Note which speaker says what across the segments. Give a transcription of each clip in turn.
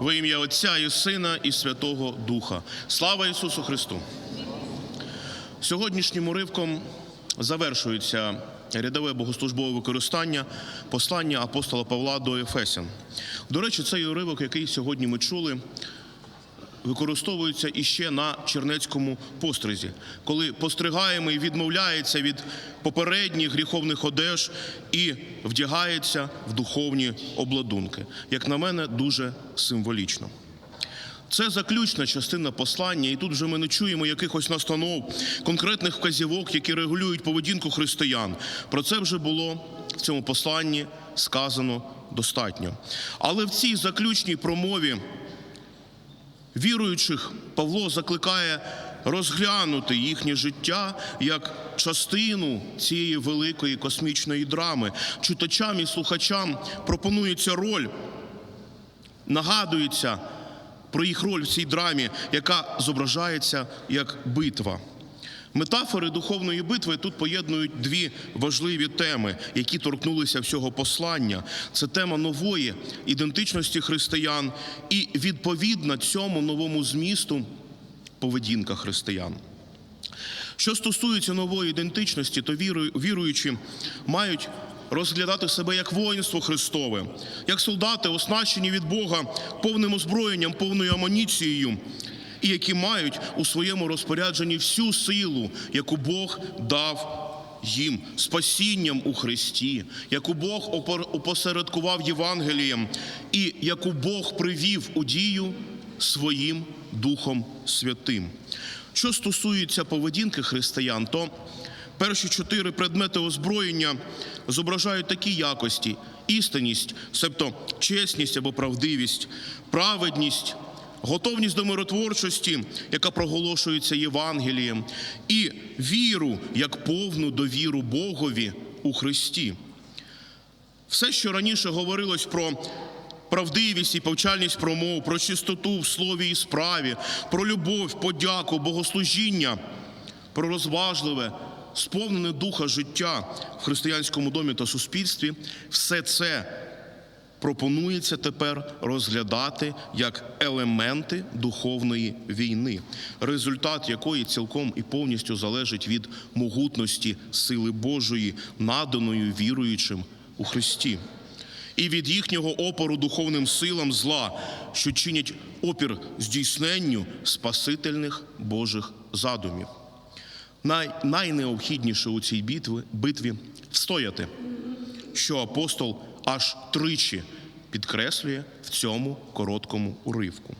Speaker 1: Во ім'я Отця і Сина і Святого Духа. Слава Ісусу Христу! Сьогоднішнім уривком завершується рядове богослужбове використання послання апостола Павла до Ефесян. До речі, цей уривок, який сьогодні ми чули, використовується іще на чернецькому постризі, коли постригаємий відмовляється від попередніх гріховних одеж і вдягається в духовні обладунки. Як на мене, дуже символічно. Це заключна частина послання, і тут вже ми не чуємо якихось настанов, конкретних вказівок, які регулюють поведінку християн. Про це вже було в цьому посланні сказано достатньо. Але в цій заключній промові віруючих Павло закликає розглянути їхнє життя як частину цієї великої космічної драми. Читачам і слухачам пропонується роль, нагадується про їх роль в цій драмі, яка зображається як битва. Метафори духовної битви тут поєднують дві важливі теми, які торкнулися всього послання. Це тема нової ідентичності християн і відповідна цьому новому змісту поведінка християн. Що стосується нової ідентичності, то віруючі мають розглядати себе як воїнство Христове, як солдати, оснащені від Бога повним озброєнням, повною амуніцією, і які мають у своєму розпорядженні всю силу, яку Бог дав їм спасінням у Христі, яку Бог опосередкував Євангелієм, і яку Бог привів у дію своїм Духом Святим. Що стосується поведінки християн, то перші чотири предмети озброєння зображають такі якості: істинність, себто чесність або правдивість, праведність, готовність до миротворчості, яка проголошується Євангелієм, і віру як повну довіру Богові у Христі. Все, що раніше говорилось про правдивість і повчальність промов, про чистоту в слові і справі, про любов, подяку, богослужіння, про розважливе, сповнене духа життя в християнському домі та суспільстві, все це пропонується тепер розглядати як елементи духовної війни, результат якої цілком і повністю залежить від могутності сили Божої, наданої віруючим у Христі, і від їхнього опору духовним силам зла, що чинять опір здійсненню спасительних Божих задумів. Най, найнеобхідніше у цій битві, битві встояти, що апостол аж тричі підкреслює в цьому короткому уривку.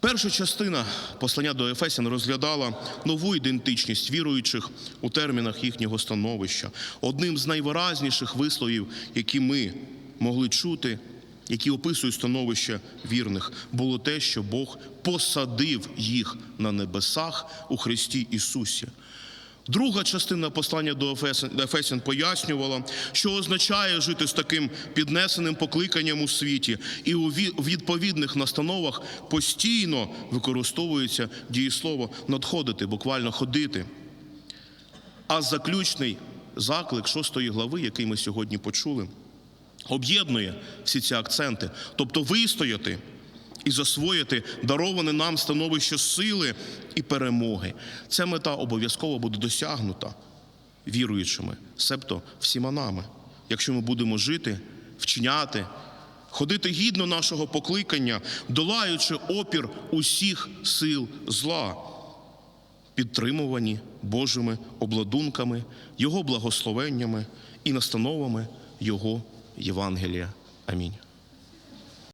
Speaker 1: Перша частина послання до Ефесян розглядала нову ідентичність віруючих у термінах їхнього становища. Одним з найвиразніших висловів, які ми могли чути, які описують становище вірних, було те, що Бог посадив їх на небесах у Христі Ісусі. Друга частина послання до Ефесян, пояснювала, що означає жити з таким піднесеним покликанням у світі, і у ві- у відповідних настановах постійно використовується дієслово надходити, буквально ходити. А заключний заклик шостої глави, який ми сьогодні почули, об'єднує всі ці акценти, тобто вистояти і засвоїти дароване нам становище сили і перемоги. Ця мета обов'язково буде досягнута віруючими, себто всіма нами, якщо ми будемо жити, вчиняти, ходити гідно нашого покликання, долаючи опір усіх сил зла, підтримувані Божими обладунками, Його благословеннями і настановами Його Євангелія. Амінь.